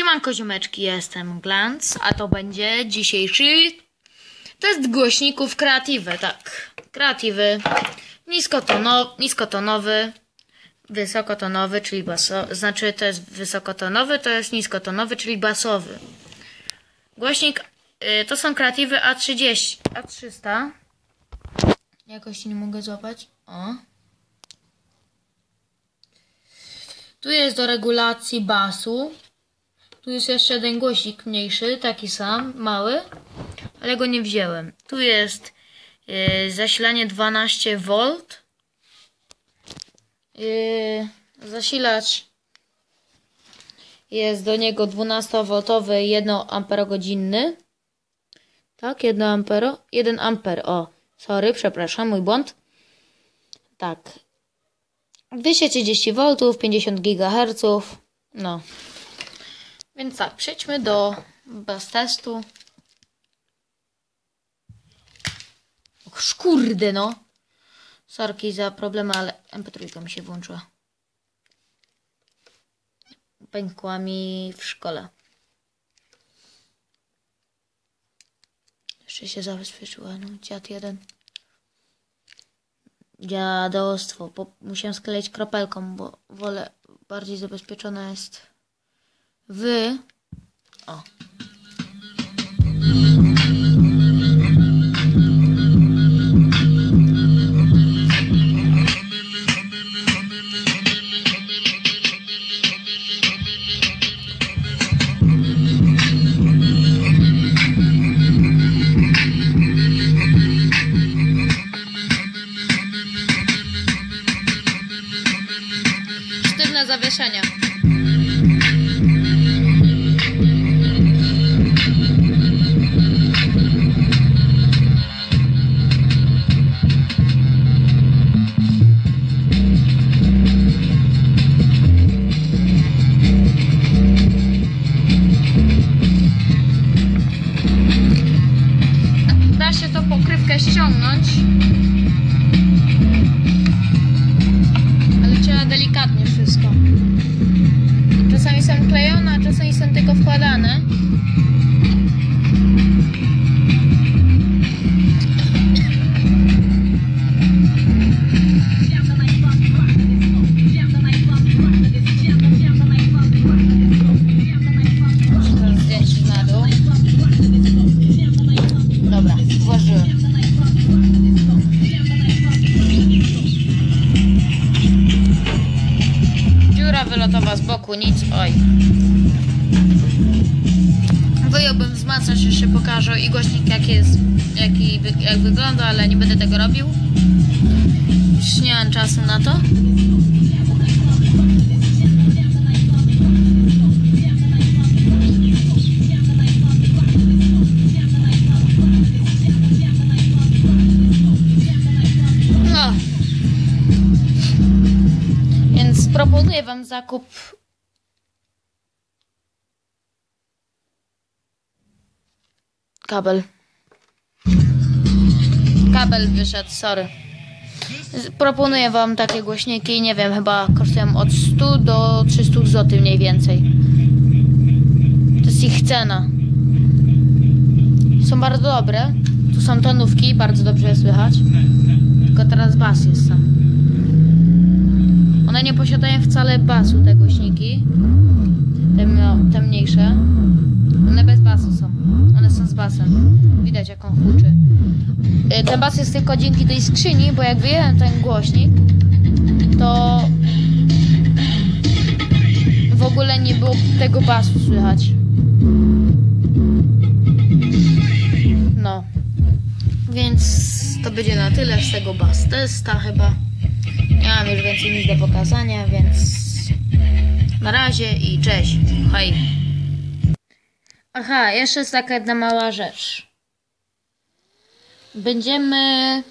Siemanko ziomeczki, jestem Glance, a to będzie dzisiejszy test głośników kreatywy, tak. Kreatywy, niskotono, niskotonowy, wysokotonowy, czyli basowy, znaczy to jest wysokotonowy, to jest niskotonowy, czyli basowy. Głośnik, y, to są kreatywy A30, A300. Jakoś nie mogę złapać, o. Tu jest do regulacji basu. Tu jest jeszcze jeden głośnik mniejszy, taki sam, mały, ale go nie wziąłem. Tu jest yy, zasilanie 12V. Yy, zasilacz jest do niego 12V 1 amperogodzinny. Tak, 1 ampero, 1 amper, o, sorry, przepraszam, mój błąd. Tak, 230 V, 50 GHz. No. Więc tak, przejdźmy do baz testu. Kurde no. Sorki za problemy, ale MP3 mi się włączyła. Pękła mi w szkole. Jeszcze się zabezpieczyła, no dziad jeden. Dziadostwo. Bo musiałem skleić kropelką, bo wolę bardziej zabezpieczona jest w... O. Sztywne zawieszenia. Ściągnąć. Ale trzeba delikatnie wszystko. Czasami są klejone, a czasami są tylko wkładane. Dziura wylotowa z boku, nic, oj. Wyjąłbym wzmacniacz, jeszcze pokażę i głośnik jak jest, jaki, jak wygląda, ale nie będę tego robił. Już nie mam czasu na to. Proponuję Wam zakup. Kabel. Kabel wyszedł, sorry. Proponuję Wam takie głośniki, nie wiem, chyba kosztują od 100 do 300 zł mniej więcej. To jest ich cena. Są bardzo dobre. Tu są tonówki, bardzo dobrze je słychać. Tylko teraz bas jest sam. One nie posiadają wcale basu, te głośniki. Te, te mniejsze. One bez basu są. One są z basem. Widać jak on huczy. Y, Ten bas jest tylko dzięki tej skrzyni, bo jak wyjąłem ten głośnik, to w ogóle nie było tego basu słychać. No. Więc to będzie na tyle z tego bas testa chyba. Nie mam już więcej nic do pokazania, więc na razie i cześć. Hej. Aha, jeszcze jest taka jedna mała rzecz. Będziemy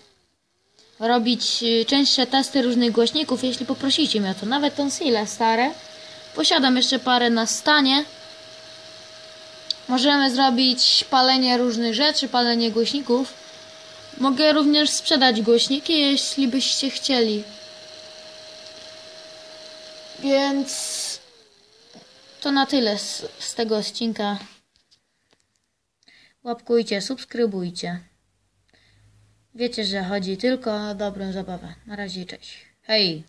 robić y, częstsze testy różnych głośników, jeśli poprosicie mnie o to. Nawet tonsile stare. Posiadam jeszcze parę na stanie. Możemy zrobić palenie różnych rzeczy, palenie głośników. Mogę również sprzedać głośniki, jeśli byście chcieli. Więc to na tyle z, z tego odcinka. Łapkujcie, subskrybujcie. Wiecie, że chodzi tylko o dobrą zabawę. Na razie, cześć. Hej!